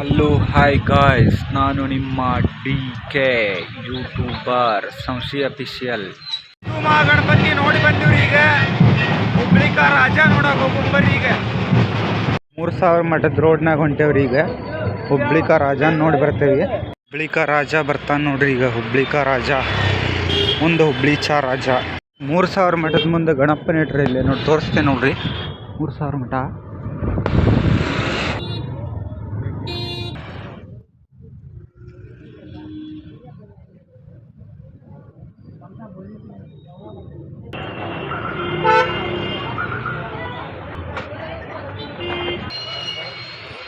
Hello hi guys ನಾನು ನಿಮ್ಮ D K YouTuber Samshi official Ganapati ನೋಡಿ ಬಂದಿವ್ರಿ ಈಗ. ಹುಬ್ಳಿಕ ರಾಜ ನೋಡಕ್ ಹೋಗ್ಬರ್ರಿ ಈಗ. ಮೂರು ಸಾವಿರ ಮಠದ ರೋಡ್ನಾಗ ಹೊಂಟೇವ್ರಿ ಈಗ. ಹುಬ್ಳಿಕ ರಾಜ ನೋಡಿ ಬರ್ತೇವಿ. ಹುಬ್ಳಿಕ ರಾಜ ಬರ್ತಾನೆ ನೋಡ್ರಿ ಈಗ. ಹುಬ್ಳಿಕ ರಾಜ. ಮುಂದೆ ಹುಬ್ಳಿ ಚಾ ರಾಜ. ಮೂರು ಸಾವಿರ ಮಠದ ಮುಂದೆ ಗಣಪನ ಇಟ್ರಿ ಇಲ್ಲಿ ನೋಡಿ ತೋರಿಸ್ತೇನೆ ನೋಡ್ರಿ. ಮೂರು ಸಾವಿರ ಮಠ.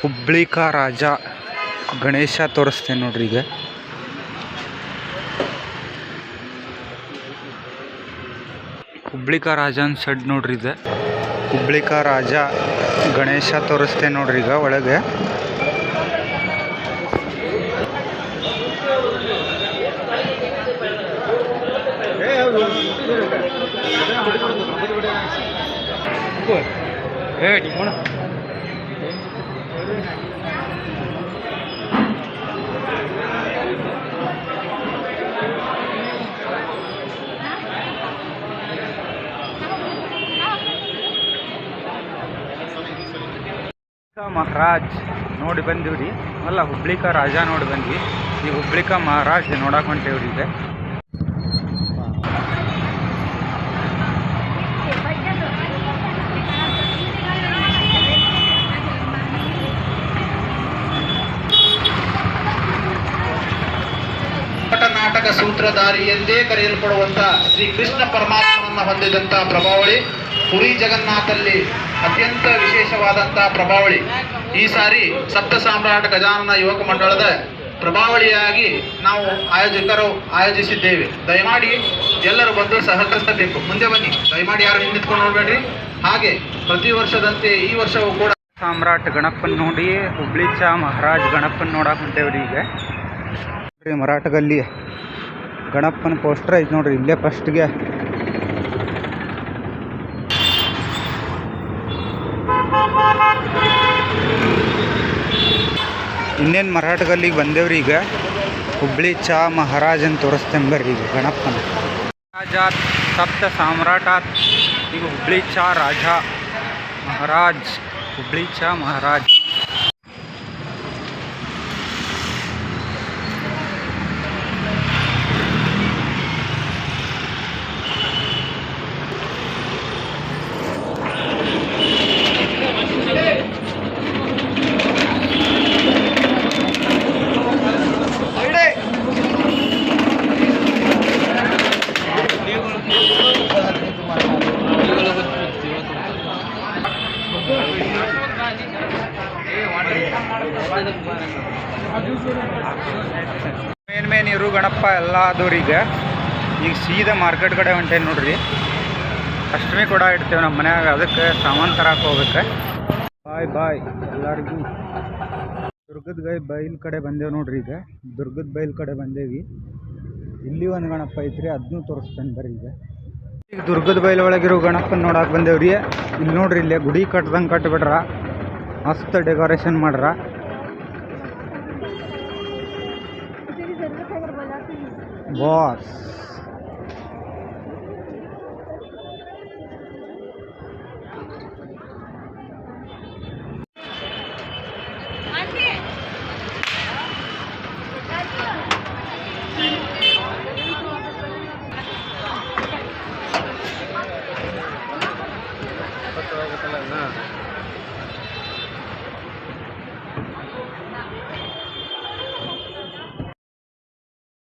ಹುಬ್ಳಿಕ ರಾಜ ಗಣೇಶ ತೋರಿಸ್ತೇನೆ ನೋಡ್ರಿ ಈಗ. ಹುಬ್ಳಿಕ ರಾಜನ್ ಶೆಡ್ ನೋಡ್ರಿ ಇದು ಹುಬ್ಳಿಕ ರಾಜ ಗಣೇಶ ತೋರಿಸ್ತೇನೆ ನೋಡ್ರಿ ಈಗ ಒಳಗೆ. ಮಹಾರಾಜ್ ನೋಡಿ ಬಂದಿವ್ರಿ. ಅಲ್ಲ, ಹುಬ್ಳಿಕ ರಾಜ ನೋಡಿ ಬಂದ್ವಿ. ಈ ಹುಬ್ಳಿಕ ಮಹಾರಾಜ್ ನೋಡಕ್ ಹೊಂಟೇವ್ರಿ ಈಗ. ನಾಟಕ ಸೂತ್ರಧಾರಿ ಎಂದೇ ಕರೆಯಲ್ಪಡುವಂತ ಶ್ರೀ ಕೃಷ್ಣ ಪರಮಾತ್ಮನನ್ನ ಹೊಂದಿದಂತ ಪ್ರಭಾವಳಿ. ಪುರಿ ಜಗನ್ನಾಥಲ್ಲಿ ಅತ್ಯಂತ ವಿಶೇಷವಾದಂತಹ ಪ್ರಭಾವಳಿ. ಈ ಸಾರಿ ಸಪ್ತ ಸಾಮ್ರಾಟ ಗಜಾನನ ಯುವಕ ಮಂಡಳದ ಪ್ರಭಾವಳಿಯಾಗಿ ನಾವು ಆಯೋಜಕರು ಆಯೋಜಿಸಿದ್ದೇವೆ. ದಯಮಾಡಿ ಎಲ್ಲರೂ ಬಂದು ಸಹಕರಿಸಬೇಕು ಮುಂದೆ ಬನ್ನಿ. ದಯಮಾಡಿ ಯಾರು ನಿಂತ್ಕೊಂಡು ನೋಡಬೇಡ್ರಿ. ಹಾಗೆ ಪ್ರತಿ ವರ್ಷದಂತೆ ಈ ವರ್ಷವೂ ಕೂಡ ಸಾಮ್ರಾಟ್ ಗಣಪನ್ ನೋಡಿ ಹುಬ್ಳಿ ಚಾ ಮಹಾರಾಜ್ ಗಣಪನ್ ನೋಡಕ್ ಹೊಂಟೇವ್ರಿ ಈಗ. ಮರಾಠಗಲ್ಲಿ ಗಣಪನ ಪೋಸ್ಟರ್ ಐತಿ ನೋಡ್ರಿ, ಇಲ್ಲೇ ಫಸ್ಟ್ಗೆ ಇನ್ನೇನು ಮರಾಠಗಲ್ಲಿಗೆ ಬಂದೇವ್ರಿ ಈಗ? ಹುಬ್ಳಿ ಚಾ ಮಹಾರಾಜ್ ಅಂತ ತೋರಿಸ್ತೇನೆ ಬರ್ರಿ ಈಗ, ಗಣಪನ. ರಾಜ, ಸಪ್ತ ಸಾಮ್ರಾಟಾತ್ ಈಗ ಹುಬ್ಳಿ ಚಾ ರಾಜ ಮಹಾರಾಜ್, ಹುಬ್ಳಿ ಚಾ ಮಹಾರಾಜ್. ಮೇನ್ ಮೇನ್ ಇರು ಗಣಪ ಎಲ್ಲ ಆದವ್ರಿ ಈಗ ಸೀದಾ ಮಾರ್ಕೆಟ್ ಕಡೆ ಹೊಂಟೆ ನೋಡ್ರಿ. ಅಷ್ಟಮಿ ಕೂಡ ಇಡ್ತೇವೆ ನಮ್ಮ ಮನ್ಯಾಗ, ಅದಕ್ಕೆ ಸಾಮಾನು ತರಕ್ಕೆ ಹೋಗ್ಬೇಕು. ಬಾಯ್ ಬಾಯ್ ಎಲ್ಲರಿಗೂ. ದುರ್ಗದ ಗೈ ಬೈಲ್ ಕಡೆ ಬಂದೇವು ನೋಡ್ರಿ ಈಗ. ದುರ್ಗದ ಬೈಲ್ ಕಡೆ ಬಂದೇವಿ. ಇಲ್ಲಿ ಒಂದು ಗಣಪ ಐತ್ರಿ ಅದನ್ನೂ ತೋರಿಸ್ತೇನೆ ಬರ್ರಿ ಈಗ. ಈಗ ದುರ್ಗದ ಬೈಲ್ ಒಳಗಿರೋ ಗಣಪನ ನೋಡಕ್ಕೆ ಬಂದೇವ್ರಿ. ಇಲ್ಲಿ ನೋಡ್ರಿ ಇಲ್ಲೇ ಗುಡಿ ಕಟ್ದಂಗೆ ಕಟ್ಬಿಟ್ರ. ಮಸ್ತ್ ಡೆಕೋರೇಷನ್ ಮಾಡ್ರ. ಬಾಸ್. ಗೊತ್ತಾಗುತ್ತಲ್ಲ